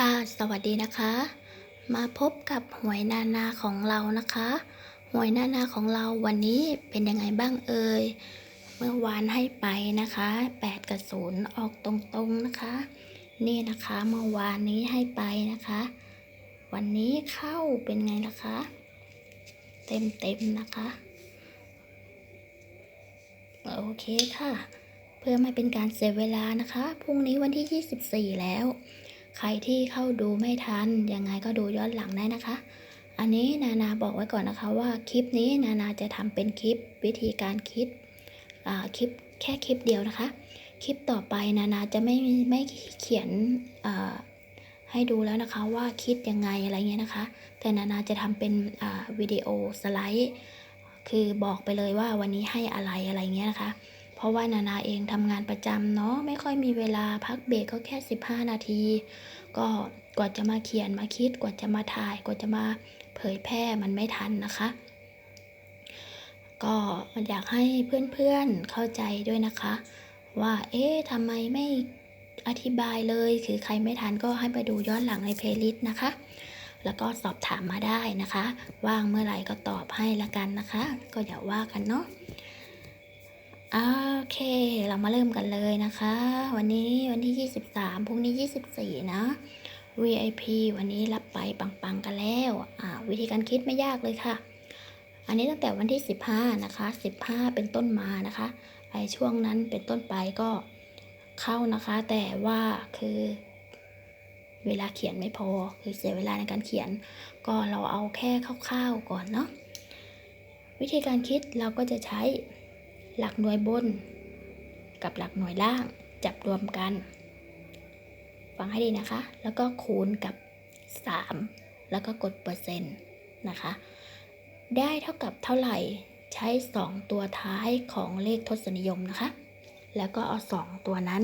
ค่ะ สวัสดีนะคะ มาพบกับหวยนานาของเรานะคะ หวยนานาของเราวันนี้เป็นยังไงบ้างเอ่ย เมื่อวานให้ไปนะคะ 8 กับ0ออกตรงๆนะคะ นี่นะคะเมื่อวานนี้ให้ไปนะคะ วันนี้เข้าเป็นไงล่ะคะ เต็มๆนะคะ โอเคค่ะ เพื่อไม่เป็นการเสียเวลานะคะ พรุ่งนี้วันที่ 24 แล้ว ใครที่เข้าดูไม่ทันยังไงก็ดูย้อนหลังได้นะคะ อันนี้นานาบอกไว้ก่อนนะคะว่าคลิปนี้นานาจะทำเป็นคลิปวิธีการคิดคลิปแค่คลิปเดียวนะคะ คลิปต่อไปนานาจะไม่ไม่เขียนให้ดูแล้วนะคะว่าคิดยังไงอะไรเงี้ยนะคะ แต่นานาจะทำเป็นวิดีโอสไลด์ คือบอกไปเลยว่าวันนี้ให้อะไรอะไรเงี้ยนะคะ ราะว่านานาเองทำงานประจำเนาะไม่ค่อยมีเวลาพักเบรกก็แค่ 15 นาที ก็กว่าจะมาเขียนมาคิดกว่าจะมาถ่ายกว่าจะมาเผยแพร่มันไม่ทันนะคะ ก็อยากให้เพื่อนๆเข้าใจด้วยนะคะ ว่าเอ๊ะทำไมไม่อธิบายเลยคือใครไม่ทันก็ให้ไปดูย้อนหลังในเพลย์ลิสต์นะคะ แล้วก็สอบถามมาได้นะคะ ว่างเมื่อไหร่ก็ตอบให้ละกันนะคะ ก็อย่าว่ากันเนาะ โอเค เรามาเริ่มกันเลยนะคะ วันนี้วันที่ 23พรุ่งนี้ 24 นะ VIP วันนี้รับไปปังๆกันแล้ว อ่า วิธีการคิดไม่ยากเลยค่ะ อันนี้ตั้งแต่วันที่ 15 นะคะ 15 เป็นต้นมานะคะไอช่วงนั้นเป็นต้นไปก็เข้านะคะ แต่ว่าคือเวลาเขียนไม่พอ คือเสียเวลาในการเขียน ก็เราเอาแค่คร่าวๆก่อนเนาะวิธีการคิดเราก็จะใช้ หลักหน่วยบน กับหลักหน่วยล่างจับรวมกัน ฟังให้ดีนะคะ แล้วก็คูณกับ 3 แล้วก็กดเปอร์เซ็นต์นะคะ ได้เท่ากับเท่าไหร่ใช้ 2 ตัวท้ายของเลขทศนิยมนะคะ แล้วก็เอา 2 ตัวนั้น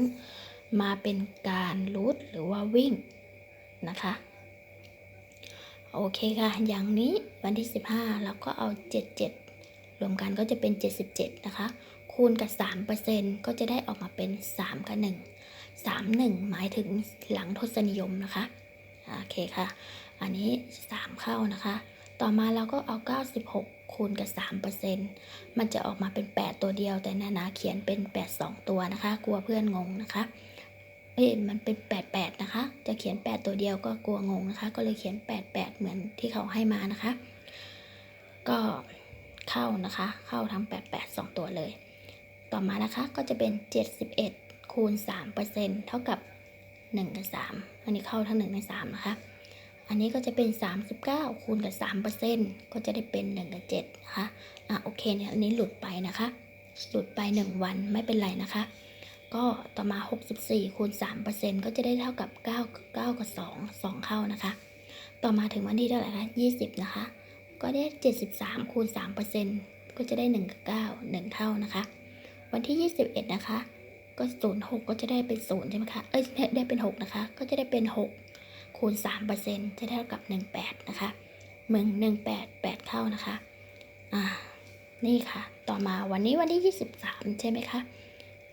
มาเป็นการรูทหรือว่าวิ่งนะคะโอเคค่ะ อย่างนี้วันที่ 15 เราก็เอา 77 รวมกันก็จะเป็น 77 นะคะ คูณกับ 3%ก็จะได้ออกมาเป็น 3 กับ 1 3 1 หมายถึงหลังทศนิยมนะคะ โอเคค่ะ อันนี้ 3 เข้านะคะ ต่อมาเราก็เอา 96 คูณกับ 3%มันจะออกมาเป็น 8 ตัวเดียว แต่นานาเขียนเป็น 8 2 ตัวนะคะ กลัวเพื่อนงงนะคะเอ้ยมันเป็น 88 นะคะ จะเขียน 8 ตัวเดียวก็กลัวงงนะคะ ก็เลยเขียน 88 เหมือนที่เขาให้มานะคะ ก็ เข้านะคะ เข้าทั้ง 88 2 ตัวเลย ต่อมานะคะก็จะเป็น 71 คูณ 3%เท่ากับ 1 กับ 3 อันนี้เข้าทั้ง1ใน3นะคะ อันนี้ก็จะเป็น 39 คูณกับ 3%ก็จะได้เป็น 1 กับ7นะคะ อะโอเคเนี่ยอันนี้หลุดไปนะคะ หลุดไป 1 วันไม่เป็นไรนะคะ ก็ต่อมา 64 คูณ 3%ก็จะได้เท่ากับ 9 9 กับ 2 2 เข้านะคะ ต่อมาถึงวันที่เท่าไหร่คะ20 นะคะ ก็ได้ 73 คูณ 3%ก็จะได้ 1 กับ 9 1 เท่านะคะ วันที่ 21 นะคะ ก็ 06 ก็จะได้เป็น 0 ใช่ไหมคะ เอ้ย ได้เป็น 6 นะคะ ก็จะได้เป็น 6 คูณ 3%จะได้เท่ากับ 18 นะคะเมือง18 8 เข้านะคะ อ่า นี่ค่ะ ต่อมาวันนี้วันที่ 23 ใช่ไหมคะ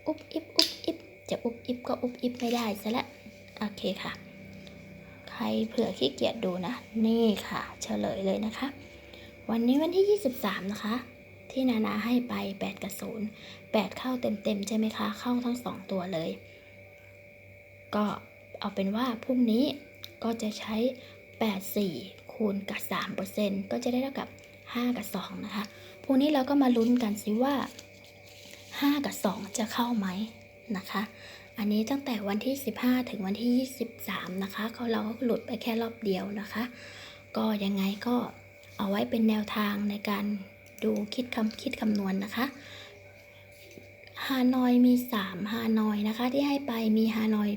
อุบอิบอุบอิบจะอุบอิบก็อุบอิบไม่ได้ซะและโอเคค่ะ ใครเผื่อขี้เกียจดูนะ นี่ค่ะ เฉลยเลยนะคะ วันนี้วันที่ 23 นะคะ ที่นานาให้ไป 8 กับ 0 8 เข้าเต็มๆ ใช่ไหมคะ เข้าทั้ง 2 ตัวเลย ก็เอาเป็นว่าพรุ่งนี้ก็จะใช้ 8 4 คูณกับ 3%ก็จะได้เท่ากับ 5 กับ 2 นะคะ พรุ่งนี้เราก็มาลุ้นกันสิว่า 5 กับ 2 จะเข้าไหมนะคะ อันนี้ตั้งแต่วันที่ 15 ถึงวันที่ 23 นะคะเขาเราก็หลุดไปแค่รอบเดียวนะคะ ก็ยังไงก็ เอาไว้เป็นแนวทางในการดูคิดคำคิดคำนวณนนะคะฮานอยมี 3 ฮานอยนะคะ ที่ให้ไปมีฮานอย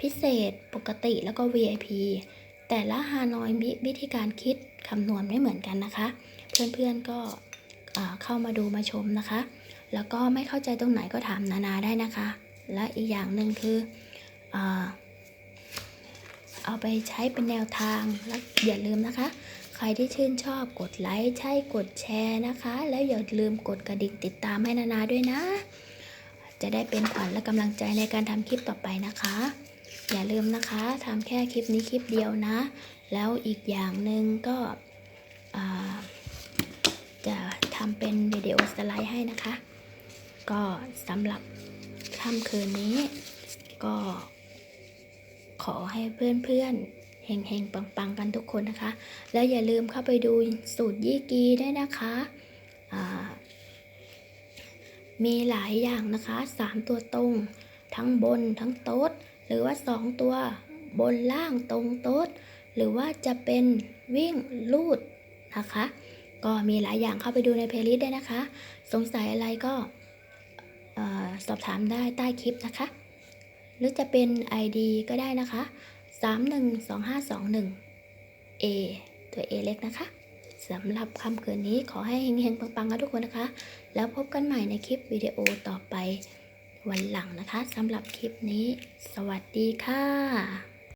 พิเศษปกติแล้วก็ VIP แต่ละฮานอยมีวิธีการคิดคำนวณไม่เหมือนกันนะคะ เพื่อนๆก็เข้ามาดูมาชมนะคะ แล้วก็ไม่เข้าใจตรงไหนก็ถามนานาได้นะคะ และอีกอย่างหนึ่งคืออเอาไปใช้เป็นแนวทางและอย่าลืมนะคะ รที่ชื่นชอบกดไลค์ใช่กดแชร์นะคะ แล้วอย่าลืมกดกระดิ่งติดตามให้นานาด้วยนะ จะได้เป็นขวัญและกำลังใจในการทำคลิปต่อไปนะคะ อย่าลืมนะคะทำแค่คลิปนี้คลิปเดียวนะ แล้วอีกอย่างหนึ่งก็จะทำเป็นวิดีโอสไลด์ให้นะคะ ก็สำหรับค่ำคืนนี้ก็ขอให้เพื่อนๆ เฮงๆ ปังๆ กันทุกคนนะคะ แล้วอย่าลืมเข้าไปดูสูตรยี่กีด้วยนะคะมีหลายอย่างนะคะ 3 ตัวตรง ทั้งบนทั้งโต๊ด หรือว่า 2 ตัวบนล่างตรงโต๊ด หรือว่าจะเป็นวิ่งลูดนะคะ ก็มีหลายอย่างเข้าไปดูในเพลย์ลิสต์ได้นะคะ สงสัยอะไรก็สอบถามได้ใต้คลิปนะคะ หรือจะเป็น ID ก็ได้นะคะ 312521 A ตัว A เล็กนะคะสำหรับคำคืนนี้ขอให้เฮงๆปังๆกันทุกคนนะคะ แล้วพบกันใหม่ในคลิปวิดีโอต่อไปวันหลังนะคะสำหรับคลิปนี้ สวัสดีค่ะ